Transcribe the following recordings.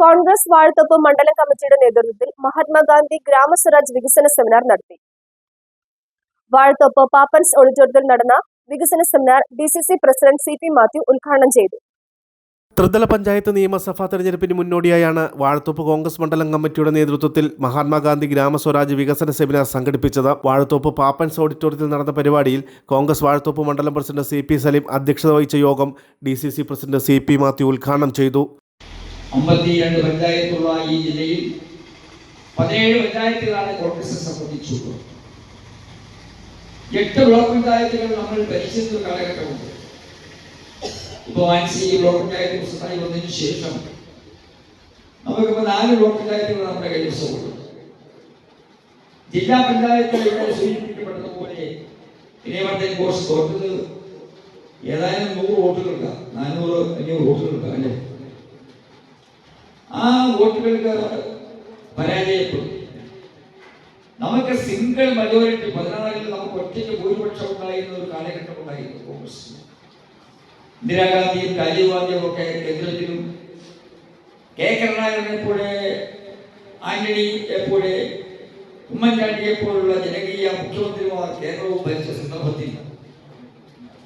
കോൺഗ്രസ് വാഴത്തോപ്പ് മണ്ഡലം കമ്മിറ്റിയുടെ നേതൃത്വത്തിൽ മഹാത്മാഗാന്ധി ഗ്രാമസ്വരാജ് വികസന സെമിനാർ നടത്തി. വാഴത്തോപ്പ് പാപ്പൻസ് ഓഡിറ്റോറിയത്തിൽ നടന്ന വികസന seminar D C C president C P Mathew ഉദ്ഘാടനം ചെയ്തു. ത്രിതല പഞ്ചായത്ത് നിയമസഭാ തെരഞ്ഞെടുപ്പിന് മുന്നോടിയായാണ് വാഴത്തോപ്പ് കോൺഗ്രസ് മണ്ഡലം കമ്മിറ്റിയുടെ നേതൃത്വത്തിൽ മഹാത്മാഗാന്ധി ഗ്രാമസ്വരാജ് വികസന സെമിനാർ സംഘടിപ്പിച്ചത്. വാഴത്തോപ്പ് പാപ്പൻസ് ഓഡിറ്റോറിയത്തിൽ നടന്ന പരിപാടിയിൽ കോൺഗ്രസ് വാഴത്തോപ്പ് മണ്ഡലം പ്രസിഡന്റ് സി പി സലീം അധ്യക്ഷത വഹിച്ച യോഗം D C C president C P Mathew ഉദ്ഘാടനം ചെയ്തു. അമ്പത്തിരണ്ട് പഞ്ചായത്തുള്ള ഈ ജില്ലയിൽ പതിനേഴ് പഞ്ചായത്തുകളാണ് കോൺഗ്രസ് സംബന്ധിച്ചുള്ളത് എട്ട് ബ്ലോക്ക് പഞ്ചായത്തുകൾ നമ്മൾ ഭരിച്ചിരുന്ന കാലഘട്ടമുണ്ട്. ഇപ്പൊ മാനസി ബ്ലോക്ക് പഞ്ചായത്ത് പ്രസിഡന്റായി വന്നതിന് ശേഷം നമുക്കിപ്പോ നാല് ബ്ലോക്ക് പഞ്ചായത്തുകൾ നമ്മുടെ കൈവശമുണ്ട് ജില്ലാ സൂചിപ്പിക്കപ്പെടുന്ന സൂചിപ്പിക്കപ്പെട്ടതുപോലെ ഇനിവർദ്ധൻ കോഴ്സ് തോറ്റത് ഏതായാലും നൂറ് വോട്ടുകൾക്കാണ് നാനൂറ് അഞ്ഞൂറ് വോട്ടുകൾക്കാണ് അല്ലേ? ആ വോട്ടുകൾക്ക് പരാജയപ്പെടും നമുക്ക് സിംഗിൾ മജോറിറ്റി പതിനാറിൽ നമുക്ക് ഒറ്റയ്ക്ക് ഭൂരിപക്ഷം ഉണ്ടായിരുന്ന ഒരു കാലഘട്ടം ഉണ്ടായിരുന്നു കോൺഗ്രസ്. ഇന്ദിരാഗാന്ധിയും രാജീവ് ഗാന്ധിയും ഒക്കെ കേന്ദ്രത്തിലും കെ കരുണാകരനെ പോലെ ആന്റണിയെ പോലെ ഉമ്മൻചാണ്ടിയെ പോലുള്ള ജനകീയ മുഖ്യമന്ത്രിമാർ കേരളവും ഭരിച്ച സന്ദർഭത്തിൽ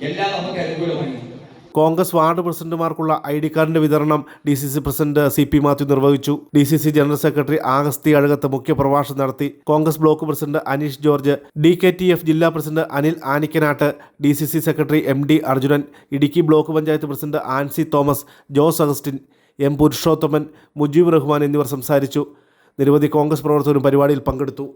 എല്ലാം നമുക്ക് അനുകൂലമായിരുന്നു കോൺഗ്രസ് വാർഡ് പ്രസിഡന്റുമാർക്കുള്ള ഐ ഡി കാർഡിന്റെ വിതരണം D C C president C P Mathew നിർവഹിച്ചു. D C C general secretary Augusthy Azhakath മുഖ്യപ്രഭാഷണം നടത്തി. Congress block president Aneesh George D K T F ജില്ലാ president Anil Anikkanattu D C C secretary M D Arjunan Idukki block panchayat president Ancy Thomas Jose Augustine M Purushothaman Mujeeb Rahman എന്നിവർ സംസാരിച്ചു. നിരവധി കോൺഗ്രസ് പ്രവർത്തകരും പരിപാടിയിൽ പങ്കെടുത്തു.